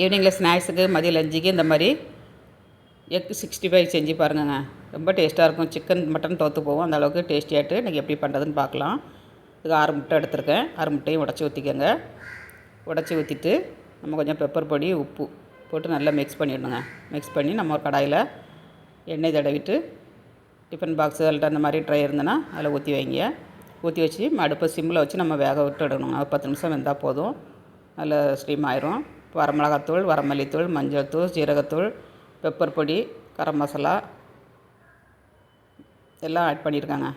ஈவினிங்கில் ஸ்நாக்ஸுக்கு மதிய லஞ்சுக்கு இந்த மாதிரி எக் சிக்ஸ்டி ஃபைவ் செஞ்சு பாருங்கங்க. ரொம்ப டேஸ்ட்டாக இருக்கும். சிக்கன் மட்டன் தோற்று போகும். அந்த அளவுக்கு டேஸ்டியாகிட்டு இன்றைக்கி எப்படி பண்ணுறதுன்னு பார்க்கலாம் இதுக்கு ஆறு முட்டை எடுத்திருக்கேன். ஆறு முட்டையும் உடச்சி ஊற்றிக்கோங்க உடச்சி ஊற்றிட்டு நம்ம கொஞ்சம் பெப்பர் பொடி உப்பு போட்டு நல்லா மிக்ஸ் பண்ணிடணுங்க. மிக்ஸ் பண்ணி நம்ம ஒரு கடாயில் எண்ணெய் தடவிட்டு டிஃபன் பாக்ஸு அதில் அந்த மாதிரி ட்ரை இருந்ததுன்னா அதில் ஊற்றி வைங்க. ஊற்றி வச்சு அடுப்பை சிம்மில் வச்சு நம்ம வேக விட்டுடணுங்க. ஒரு பத்து நிமிஷம் வெந்தால் போதும். அதில் ஸ்டீம் ஆயிரும். வரமிளகாத்தூள் வரமல்லித்தூள் மஞ்சள் தூள் ஜீரகத்தூள் பெப்பர் பொடி கரம் மசாலா. எல்லாம் ஆட் பண்ணியிருக்காங்க.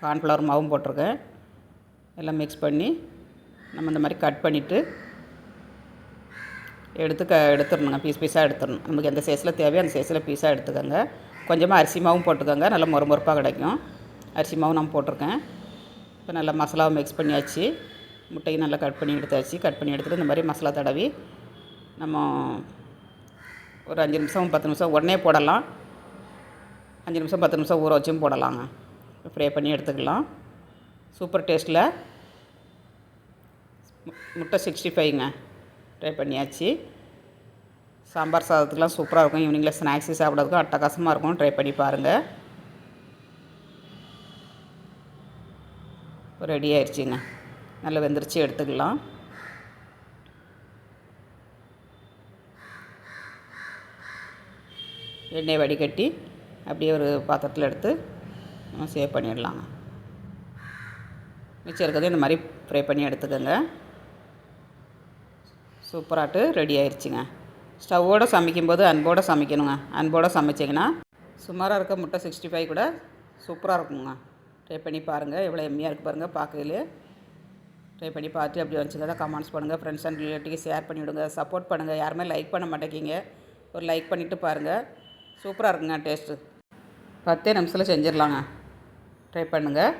கார்ன்ஃப்ளவர் மாவும் போட்டிருக்கேன். எல்லாம் மிக்ஸ் பண்ணி நம்ம இந்த மாதிரி கட் பண்ணிவிட்டு எடுத்து க எடுத்துடணுங்க பீஸ் பீஸாக எடுத்துடணும். நமக்கு எந்த சைஸில் தேவையோ அந்த சைஸில் பீஸாக எடுத்துக்கோங்க. கொஞ்சமாக அரிசி மாவும் போட்டுக்கோங்க. நல்லா மொறு மொறுப்பாக கிடைக்கும். அரிசி மாவும் நான் போட்டிருக்கேன். இப்போ நல்லா மசாலாவை மிக்ஸ் பண்ணியாச்சு. முட்டையும் நல்லா கட் பண்ணி எடுத்தாச்சு. கட் பண்ணி எடுத்துகிட்டு இந்த மாதிரி மசாலா தடவி நம்ம ஒரு அஞ்சு நிமிஷம் பத்து நிமிஷம் உடனே போடலாம். அஞ்சு நிமிஷம் பத்து நிமிஷம் ஊற வச்சும் போடலாங்க. ஃப்ரை பண்ணி எடுத்துக்கலாம். சூப்பர் டேஸ்ட்டில் முட்டை சிக்ஸ்டி ஃபைவ்ங்க ட்ரை பண்ணியாச்சு. சாம்பார் சாதத்துக்குலாம் சூப்பராக இருக்கும். ஈவினிங்கில் ஸ்நாக்ஸு சாப்பிட்றதுக்கும் அட்டகாசமாக இருக்கும். ட்ரை பண்ணி பாருங்கள் ரெடி ஆயிடுச்சுங்க நல்லா வெந்துருச்சு எடுத்துக்கலாம். எண்ணெய் வடிகட்டி அப்படியே ஒரு பாத்திரத்தில் எடுத்து நம்ம சேவ் பண்ணிடலாங்க மிச்சம் இருக்கிறது இந்த மாதிரி ஃப்ரை பண்ணி எடுத்துக்கோங்க. சூப்பராகட்டு ரெடி ஆயிடுச்சுங்க ஸ்டவ்வோடு சமைக்கும்போது அன்போடு சமைக்கணுங்க. அன்போடு சமைச்சிங்கன்னா சுமாராக இருக்க முட்டை சிக்ஸ்டி ஃபைவ் கூட சூப்பராக இருக்குங்க. ட்ரை பண்ணி பாருங்கள் எவ்வளோ எம்மியாக இருக்குது பாருங்கள் பார்க்கையிலே. ட்ரை பண்ணி பார்த்து அப்படி வச்சுக்கிறதா கமெண்ட்ஸ் பண்ணுங்கள் ஃப்ரெண்ட்ஸ் அண்ட் ரிலேட்டிவ்ஸ் ஷேர் பண்ணிவிடுங்க. சப்போர்ட் பண்ணுங்கள் யாருமே லைக் பண்ண மாட்டேங்கிங்க ஒரு லைக் பண்ணிவிட்டு பாருங்கள் சூப்பராக இருக்குங்க டேஸ்ட்டு. பத்தே நிமிஷத்தில் செஞ்சிடலாங்க. ட்ரை பண்ணுங்கள்